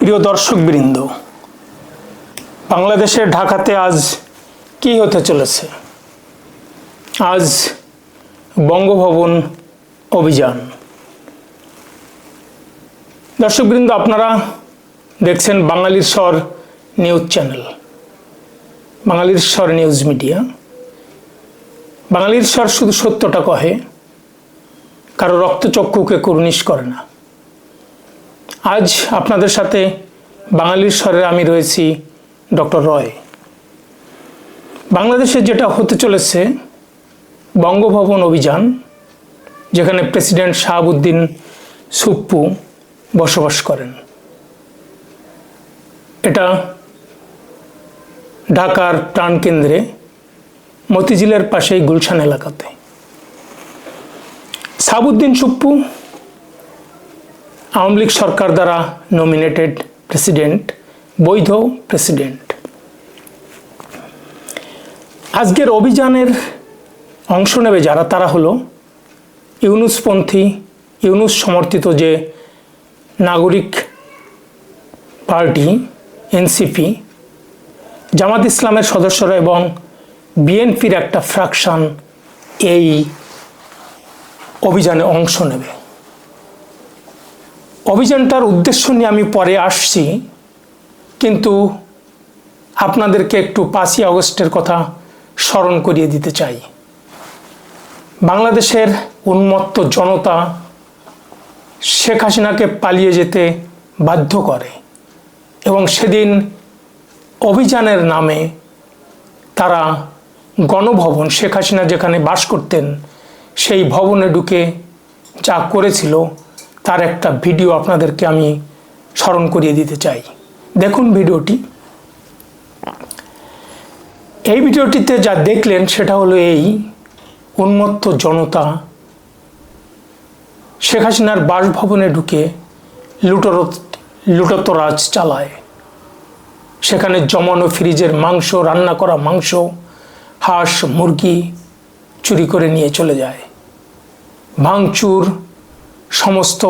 প্রিয় দর্শকবৃন্দ, বাংলাদেশের ঢাকাতে আজ কি হতে চলেছে? আজ বঙ্গভবন অভিযান। দর্শকবৃন্দ, আপনারা দেখছেন বাঙালির স্বর নিউজ চ্যানেল, বাঙালির স্বর নিউজ মিডিয়া। বাঙালির স্বর শুধু সত্যটা কহে, কারও রক্তচক্ষুকে কুর্নিশ করে না। আজ আপনাদের সাথে বাঙালির স্বরে আমি রয়েছি ডক্টর রয়। বাংলাদেশে যেটা হতে চলেছে, বঙ্গভবন অভিযান, যেখানে প্রেসিডেন্ট শাহাবুদ্দিন সুপ্পু বসবাস করেন। এটা ঢাকার প্রাণকেন্দ্রে মতিঝিলের পাশেই গুলশান এলাকাতে। সাবুদ্দিন সুপ্পু আওয়ামী লীগ সরকার দ্বারা নমিনেটেড প্রেসিডেন্ট বৈধ প্রেসিডেন্ট আজকের অভিযানের অংশ নেবে যারা, তারা হলো ইউনুসপন্থী, ইউনুস সমর্থিত যে নাগরিক পার্টি, এনসিপি, জামাত ইসলামের সদস্যরা এবং বিএনপির একটা ফ্র্যাকশন এই অভিযানে অংশ নেবে। অভিযানটার উদ্দেশ্য নিয়ে আমি পরে আসছি, কিন্তু আপনাদেরকে একটু পাঁচই আগস্টের কথা স্মরণ করিয়ে দিতে চাই। বাংলাদেশের উন্মত্ত জনতা শেখ হাসিনাকে পালিয়ে যেতে বাধ্য করে এবং সেদিন অভিযানের নামে তারা গণভবন, শেখ হাসিনা যেখানে বাস করতেন, সেই ভবনে ঢুকে যা করেছিল তার একটা ভিডিও আপনাদেরকে আমি স্মরণ করিয়ে দিতে চাই। দেখুন ভিডিওটি। এই ভিডিওটিতে যা দেখলেন সেটা হলো এই উন্মত্ত জনতা শেখ হাসিনার বাসভবনে ঢুকে লুটোর লুটোতরাজ চালায়। সেখানে জমানো ফ্রিজের মাংস, রান্না করা মাংস, হাঁস, মুরগি চুরি করে নিয়ে চলে যায়। ভাঙচুর সমস্ত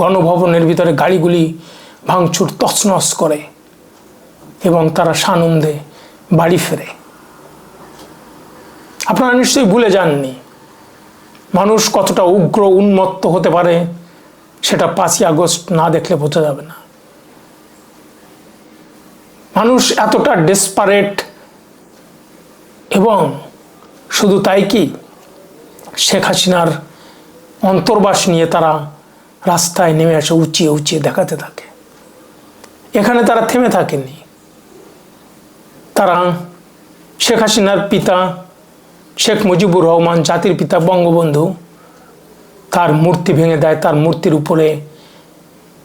গণভবনের ভিতরে গাড়িগুলি ভাঙচুর তছনছ করে এবং তারা সানন্দে বাড়ি ফেরে। আপনারা নিশ্চয়ই ভুলে যাননি, মানুষ কতটা উগ্র উন্মত্ত হতে পারে সেটা পাঁচই আগস্ট না দেখলে বোঝা যাবে না। মানুষ এতটা ডেসপারেট এবং শুধু তাই কি, শেখ হাসিনার অন্তর্বাস নিয়ে তারা রাস্তায় নেমে আসে উঁচিয়ে উঁচিয়ে দেখাতে থাকে। এখানে তারা থেমে থাকেনি। তারা শেখ হাসিনার পিতা, শেখ মুজিবুর রহমান জাতির পিতা, বঙ্গবন্ধু, তার মূর্তি ভেঙে দেয়, তার মূর্তির উপরে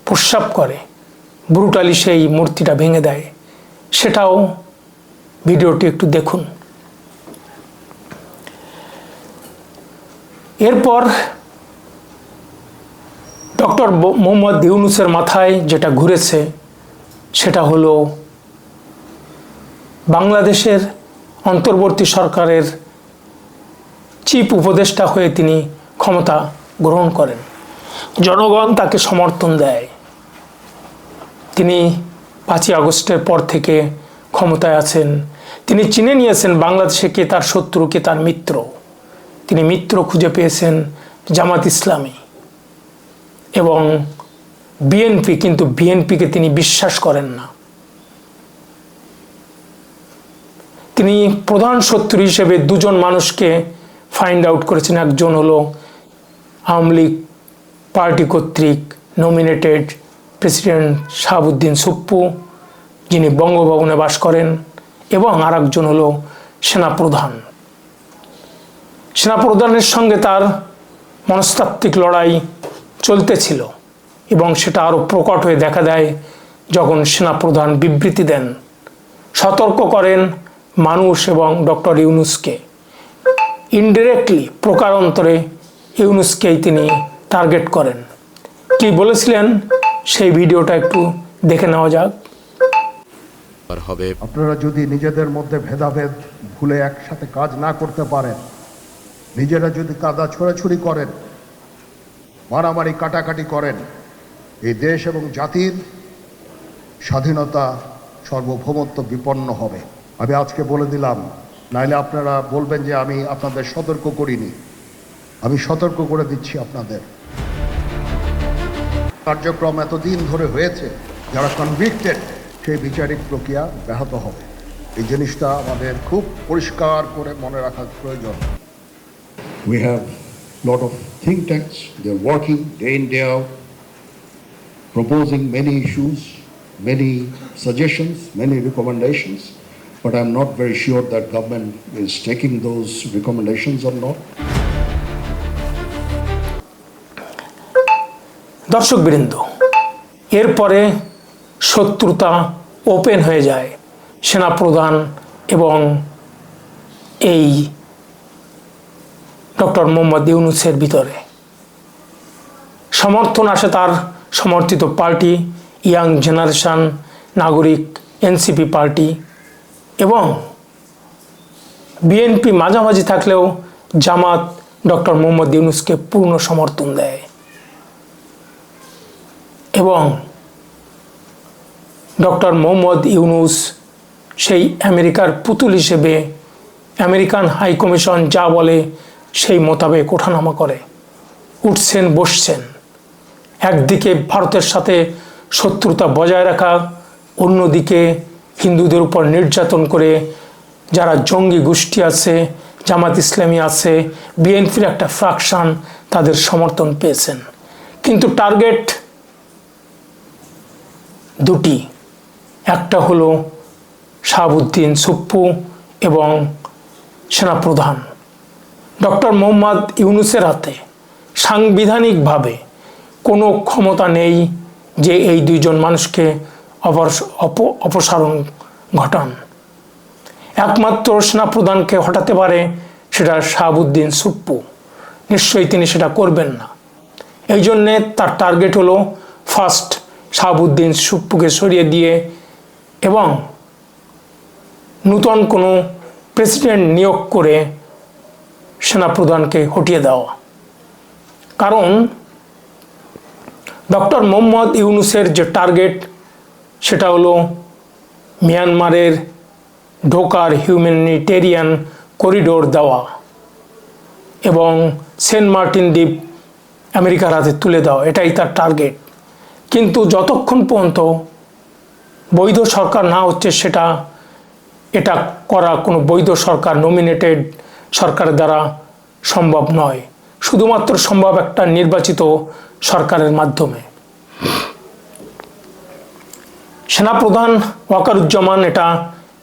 প্রস্রাব করে। ব্রুটালি সেই মূর্তিটা ভেঙে দেয়। সেটাও ভিডিওটি একটু দেখুন। এরপর ডক্টর মোহাম্মদ ইউনুসের মাথায় যেটা ঘুরেছে, সেটা হলো বাংলাদেশের অন্তর্বর্তী সরকারের চিফ উপদেষ্টা হয়ে তিনি ক্ষমতা গ্রহণ করেন। জনগণ তাকে সমর্থন দেয়। তিনি পাঁচই আগস্টের পর থেকে ক্ষমতায় আছেন। তিনি চিনে নিয়েছেন বাংলাদেশে কে তার শত্রু, কে তার মিত্র। তিনি মিত্র খুঁজে পেয়েছেন জামাত ইসলামী। এবং বিএনপি কিন্তু বিএনপিকে তিনি বিশ্বাস করেন না। তিনি প্রধান শত্রু হিসেবে দুজন মানুষকে ফাইন্ড আউট করেছেন। একজন হলো আওয়ামী লীগ পার্টি কর্তৃক নমিনেটেড প্রেসিডেন্ট শাহাবুদ্দিন সুপ্পু, যিনি বঙ্গভবনে বাস করেন, এবং আর একজন হলো সেনাপ্রধান। সেনাপ্রধানের সঙ্গে তার মনস্তাত্ত্বিক লড়াই চলতেছিল এবং সেটা আরও প্রকট হয়ে দেখা দেয় যখন সেনাপ্রধান বিবৃতি দেন। সতর্ক করেন মানুষ এবং ডক্টর ইউনুসকে। ইনডিরেক্টলি প্রকারান্তরে ইউনুসকেই তিনি টার্গেট করেন। কি বলেছিলেন? সেই ভিডিওটা একটু দেখে নেওয়া যাক। হবে। আপনারা যদি নিজেদের মধ্যে ভেদাভেদ ভুলে একসাথে কাজ না করতে পারেন নিজেরা যদি কাদা ছোড়াছুড়ি করেন মারামারি কাটাকাটি করেন। এই দেশ এবং জাতির স্বাধীনতা সর্বভৌমত্ব বিপন্ন হবে। আমি আজকে বলে দিলাম, নাইলে আপনারা বলবেন যে আমি আপনাদের সতর্ক করিনি। আমি সতর্ক করে দিচ্ছি আপনাদের। কার্যক্রম এতদিন ধরে হয়েছে, যারা কনভিক্টেড সেই বিচারিক প্রক্রিয়া ব্যাহত হবে। এই জিনিসটা আমাদের খুব পরিষ্কার করে মনে রাখার প্রয়োজন। We have lot of think tanks, they're working day in, day out, proposing many issues, many suggestions, many recommendations, but I'm not very sure that government is taking those recommendations or not. দর্শকবৃন্দ এরপরে শত্রুতা open হয়ে যায় সেনাপ্রধান এবং এই doctor Mohammad ইউনুসের ভিতরে। সমর্থন আসে তার সমর্থিত পার্টি, ইয়াং জেনারেশন, নাগরিক, এনসিপি পার্টি এবং বিএনপি মাঝামাঝি থাকলেও জামাত ডক্টর মোহাম্মদ ইউনুসকে পূর্ণ সমর্থন দেয়। এবং ডক্টর মোহাম্মদ ইউনুস সেই আমেরিকার পুতুল হিসেবে আমেরিকান হাই কমিশন যা বলে সেই মোতাবেক ওঠানামা করে। উঠছেন, বসছেন। একদিকে ভারতের সাথে শত্রুতা বজায় রাখা, অন্যদিকে হিন্দুদের উপর নির্যাতন করে যারা জঙ্গি গোষ্ঠী আছে, জামাত ইসলামী আছে, বিএনপির একটা ফ্রাকশন তাদের সমর্থন পেয়েছেন। কিন্তু টার্গেট দুটি। একটা হলো শাহাবুদ্দিন সুপ্পু এবং সেনাপ্রধান। ডক্টর মোহাম্মদ ইউনুসের হাতে সাংবিধানিকভাবে কোনো ক্ষমতা নেই যে এই দুইজন মানুষকে অপস- অপ- অপসারণ ঘটান। একমাত্র সেনাপ্রধানকে হটাতে পারে সেটা শাহাবুদ্দিন সুপ্পু। নিশ্চয়ই তিনি সেটা করবেন না। এই জন্যে তার টার্গেট হলো ফার্স্ট শাহাবুদ্দিন সুপ্পুকে সরিয়ে দিয়ে এবং নূতন কোনো প্রেসিডেন্ট নিয়োগ করে সেনাপ্রধানকে হটিয়ে দেওয়া। কারণ, ডক্টর মোহাম্মদ ইউনুসের যে টার্গেট, সেটা হলো মিয়ানমারের ঢোকার হিউম্যানিটেরিয়ান করিডোর দেওয়া এবং সেন্ট মার্টিন দ্বীপ আমেরিকার হাতে তুলে দেওয়া, এটাই তার টার্গেট। কিন্তু যতক্ষণ পর্যন্ত বৈধ সরকার না হচ্ছে, সেটা, এটা করা কোনো বৈধ সরকার নমিনেটেড সরকারের দ্বারা সম্ভব নয়। শুধুমাত্র সম্ভব একটা নির্বাচিত সরকারের মাধ্যমে। সেনাপ্রধান ওয়াকারুজ্জামান এটা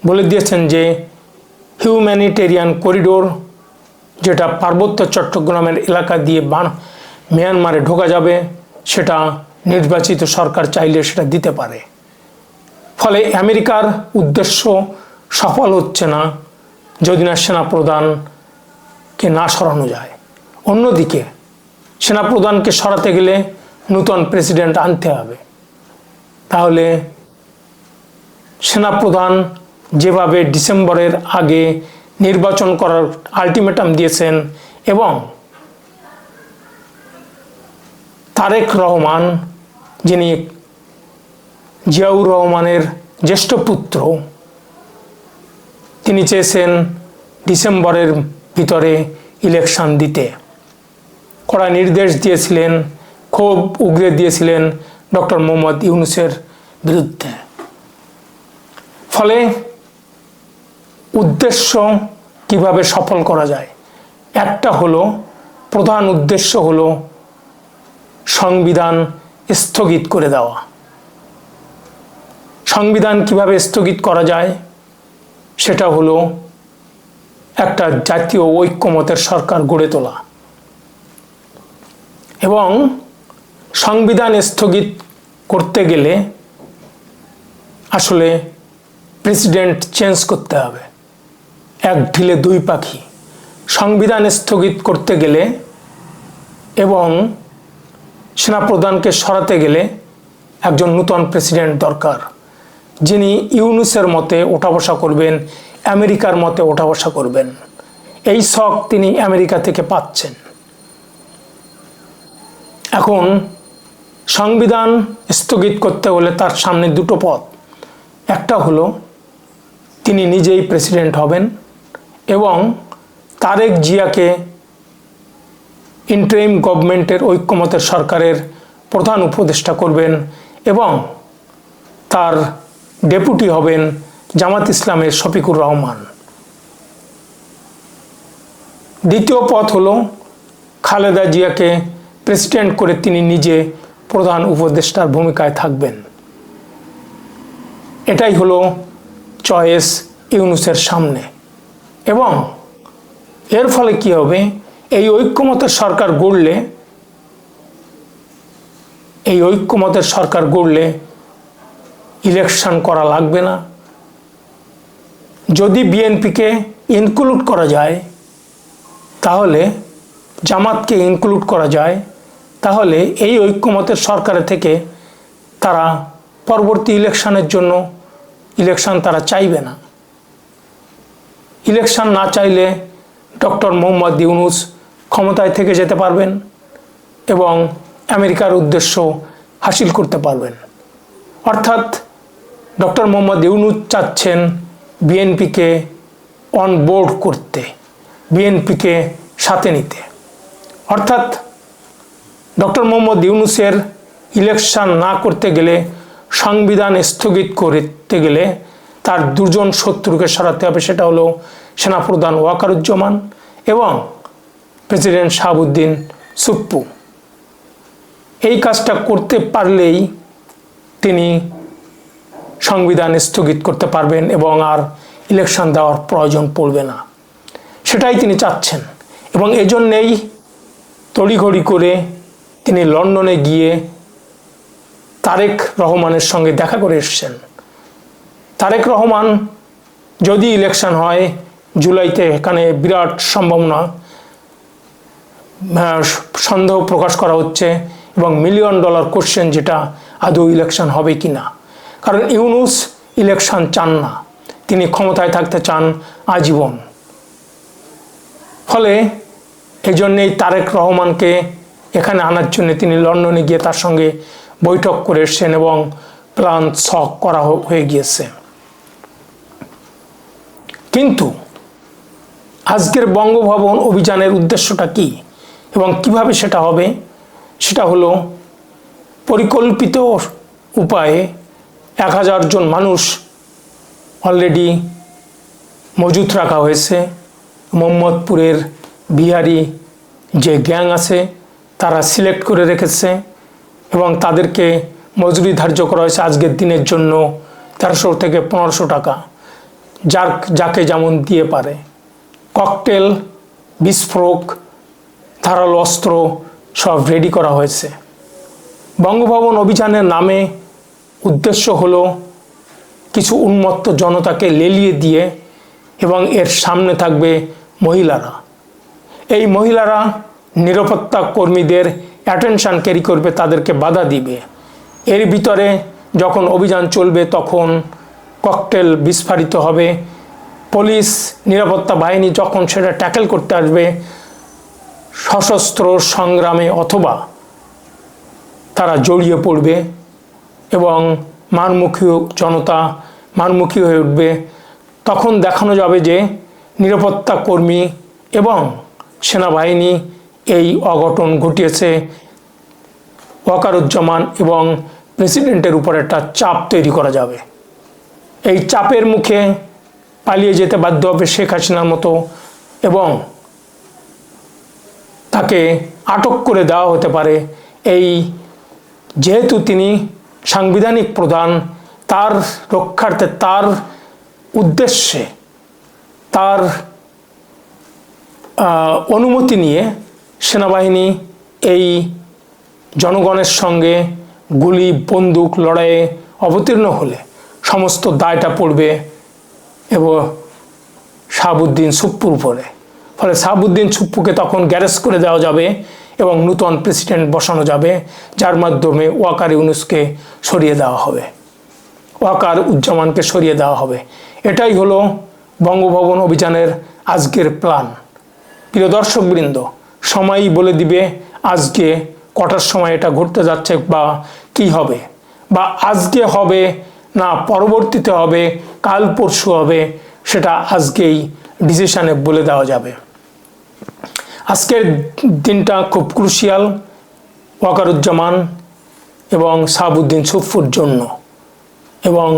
বলে দিয়েছেন যে, হিউম্যানিটেরিয়ান করিডোর যেটা পার্বত্য চট্টগ্রামের এলাকা দিয়ে বান, মিয়ানমারে ঢোকা যাবে, সেটা নির্বাচিত সরকার চাইলে সেটা দিতে পারে। ফলে আমেরিকার উদ্দেশ্য সফল হচ্ছে না, যদি না সেনাপ্রধানকে না সরানো যায়। অন্যদিকে, সেনাপ্রধানকে সরাতে গেলে নূতন প্রেসিডেন্ট আনতে হবে। তাহলে সেনাপ্রধান যেভাবে ডিসেম্বরের আগে নির্বাচন করার আলটিমেটাম দিয়েছেন এবং তারেক রহমান, যিনি জিয়াউর রহমানের জ্যেষ্ঠ পুত্র, তিনি চেয়েছেন ডিসেম্বরের ভিতরে ইলেকশন দিতে। কড়া নির্দেশ দিয়েছিলেন, ক্ষোভ উগরে দিয়েছিলেন ডক্টর মোহাম্মদ ইউনুসের বিরুদ্ধে। ফলে উদ্দেশ্য কীভাবে সফল করা যায়? একটা হলো, প্রধান উদ্দেশ্য হলো সংবিধান স্থগিত করে দেওয়া। সংবিধান কীভাবে স্থগিত করা যায়? সেটা হলো একটা জাতীয় ঐক্যমতের সরকার গড়ে তোলা। এবং সংবিধান স্থগিত করতে গেলে আসলে প্রেসিডেন্ট চেঞ্জ করতে হবে। এক ঢিলে দুই পাখি। সংবিধান স্থগিত করতে গেলে এবং সেনাপ্রধানকে সরাতে গেলে একজন নূতন প্রেসিডেন্ট দরকার, যিনি ইউনুসের মতে ওঠা বসা করবেন আমেরিকার মতে ওঠা বসা করবেন। এই শখ তিনি আমেরিকা থেকে পাচ্ছেন। এখন সংবিধান স্থগিত করতে হলে তার সামনে দুটো পথ। একটা হলো, তিনি নিজেই প্রেসিডেন্ট হবেন এবং তারেক জিয়াকে ইন্টারিম গভর্নমেন্টের ঐক্যমতের সরকারের প্রধান উপদেষ্টা করবেন এবং তার ডেপুটি হবেন জামাত ইসলামের শফিকুর রহমান। দ্বিতীয় পথ হল খালেদা জিয়াকে প্রেসিডেন্ট করে তিনি নিজে প্রধান উপদেষ্টার ভূমিকায় থাকবেন। এটাই হলো চয়েস ইউনুসের সামনে। এবং এর ফলে কি হবে? এই ঐক্যমতের সরকার গড়লে, এই ঐক্যমতের সরকার গড়লে ইলেকশন করা লাগবে না। যদি বিএনপিকে ইনক্লুড করা যায়, তাহলে জামাতকে ইনক্লুড করা যায়, তাহলে এই ঐক্যমতের সরকারের থেকে তারা পরবর্তী ইলেকশনের জন্য ইলেকশন তারা চাইবে না। ইলেকশন না চাইলে ডক্টর মোহাম্মদ ইউনুস ক্ষমতায় থেকে যেতে পারবেন এবং আমেরিকার উদ্দেশ্য হাসিল করতে পারবেন। অর্থাৎ ডক্টর মোহাম্মদ ইউনুস চাচ্ছেন বিএনপিকে অন বোর্ড করতে, বিএনপিকে সাথে নিতে। অর্থাৎ ডক্টর মোহাম্মদ ইউনুসের ইলেকশন না করতে গেলে, সংবিধান স্থগিত করতে গেলে তার দুজন শত্রুকে সরাতে হবে, সেটা হলো সেনাপ্রধান ওয়াকারুজ্জামান এবং প্রেসিডেন্ট শাহাবুদ্দিন সুপ্পু। এই কাজটা করতে পারলেই তিনি সংবিধান স্থগিত করতে পারবেন এবং আর ইলেকশন দেওয়ার প্রয়োজন পড়বে না। সেটাই তিনি চাচ্ছেন এবং এজন্যেই তড়িঘড়ি করে তিনি লন্ডনে গিয়ে তারেক রহমানের সঙ্গে দেখা করে এসছেন। তারেক রহমান যদি ইলেকশন হয়, জুলাইতে এখানে বিরাট সম্ভাবনা সন্দেহ প্রকাশ করা হচ্ছে এবং মিলিয়ন ডলার কোশ্চেন যেটা আদৌ ইলেকশন হবে কি না কারণ ইউনুস ইলেকশন চান না। তিনি ক্ষমতায় থাকতে চান আজীবন। ফলে এই জন্যেই তারেক রহমানকে এখানে আনার জন্য তিনি লন্ডনে গিয়ে তার সঙ্গে বৈঠক করে এসছেন এবং প্ল্যান ছক করা হয়ে গিয়েছে। কিন্তু আজকের বঙ্গভবন অভিযানের উদ্দেশ্যটা কি এবং কীভাবে সেটা হবে, সেটা হলো পরিকল্পিত উপায়ে এক হাজার জন মানুষ অলরেডি মজুত রাখা হয়েছে। মোহাম্মদপুরের বিহারি যে গ্যাং আছে, তারা সিলেক্ট করে রেখেছে এবং তাদেরকে মজুরি ধার্য করা হয়েছে আজকের দিনের জন্য তেরোশো থেকে পনেরোশো টাকা। যার, যাকে যেমন দিয়ে পারে। ককটেল, বিস্ফোরক, ধারালো অস্ত্র সব রেডি করা হয়েছে। বঙ্গভবন অভিযানের নামে উদ্দেশ্য হলো কিছু উন্মত্ত জনতাকে লেলিয়ে দিয়ে এবং এর সামনে থাকবে মহিলারা। এই মহিলারা নিরাপত্তা কর্মীদের অ্যাটেনশন ক্যারি করবে, তাদেরকে বাধা দিবে। এর ভিতরে যখন অভিযান চলবে, তখন ককটেল বিস্ফারিত হবে। পুলিশ নিরাপত্তা বাহিনী যখন সেটা ট্যাকেল করতে আসবে, সশস্ত্র সংগ্রামে অথবা তারা জড়িয়ে পড়বে এবং মারমুখী জনতা মারমুখী হয়ে উঠবে, তখন দেখানো যাবে যে নিরাপত্তা কর্মী এবং সেনাবাহিনী এই অঘটন ঘটিয়েছে। ওয়াকারুজ্জামান এবং প্রেসিডেন্টের উপর একটা চাপ তৈরি করা যাবে। এই চাপের মুখে পালিয়ে যেতে বাধ্য হবে শেখ হাসিনার মতো এবং তাকে আটক করে দেওয়া হতে পারে। এই যেহেতু তিনি সাংবিধানিক প্রধান, তার রক্ষার্থে, তার উদ্দেশ্যে, তার অনুমতি নিয়ে সেনাবাহিনী এই জনগণের সঙ্গে গুলি, বন্দুক, লড়াইয়ে অবতীর্ণ হলে সমস্ত দায়টা পড়বে এবং শাহাবুদ্দিন সুপ্পুর উপরে। ফলে শাহাবুদ্দিন সুপ্পুকে তখন গ্যারেজ করে দেওয়া যাবে। এবং নূতন প্রেসিডেন্ট বসানো যাবে, যার মাধ্যমে ওয়াকার ইউনুসকে সরিয়ে দেওয়া হবে। ওয়াকার উজ্জামানকে সরিয়ে দেওয়া হবে। এটাই হলো বঙ্গভবন অভিযানের আজকের প্ল্যান। প্রিয় দর্শকবৃন্দ, সময়ই বলে দিবে আজকে কটার সময় এটা ঘটতে যাচ্ছে বা কি হবে, বা আজকে হবে না পরবর্তীতে হবে, কাল পরশু হবে, সেটা আজকেই ডিসিশানে বলে দেওয়া যাবে। আজকের দিনটা খুব ক্রুশিয়াল ওয়াকারুজ্জামান এবং সাহাবুদ্দিন সুফুর জন্য এবং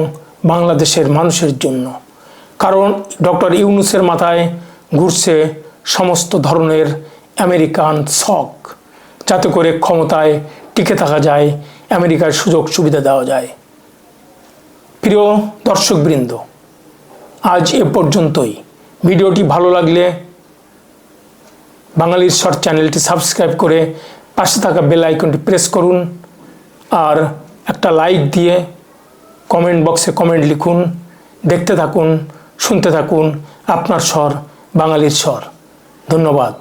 বাংলাদেশের মানুষের জন্য। কারণ ডক্টর ইউনুসের মাথায় ঘুরছে সমস্ত ধরনের আমেরিকান শখ, যাতে করে ক্ষমতায় টিকে থাকা যায়, আমেরিকার সুযোগ সুবিধা দেওয়া যায়। প্রিয় দর্শকবৃন্দ, আজ এ পর্যন্তই। ভিডিওটি ভালো লাগলে বাঙালির শর্ট চ্যানেলটি সাবস্ক্রাইব করে পাশে থাকা বেল আইকনটি প্রেস করুন আর একটা লাইক দিয়ে কমেন্ট বক্সে কমেন্ট লিখুন, দেখতে থাকুন, শুনতে থাকুন আপনার স্বর, বাঙালির স্বর। ধন্যবাদ।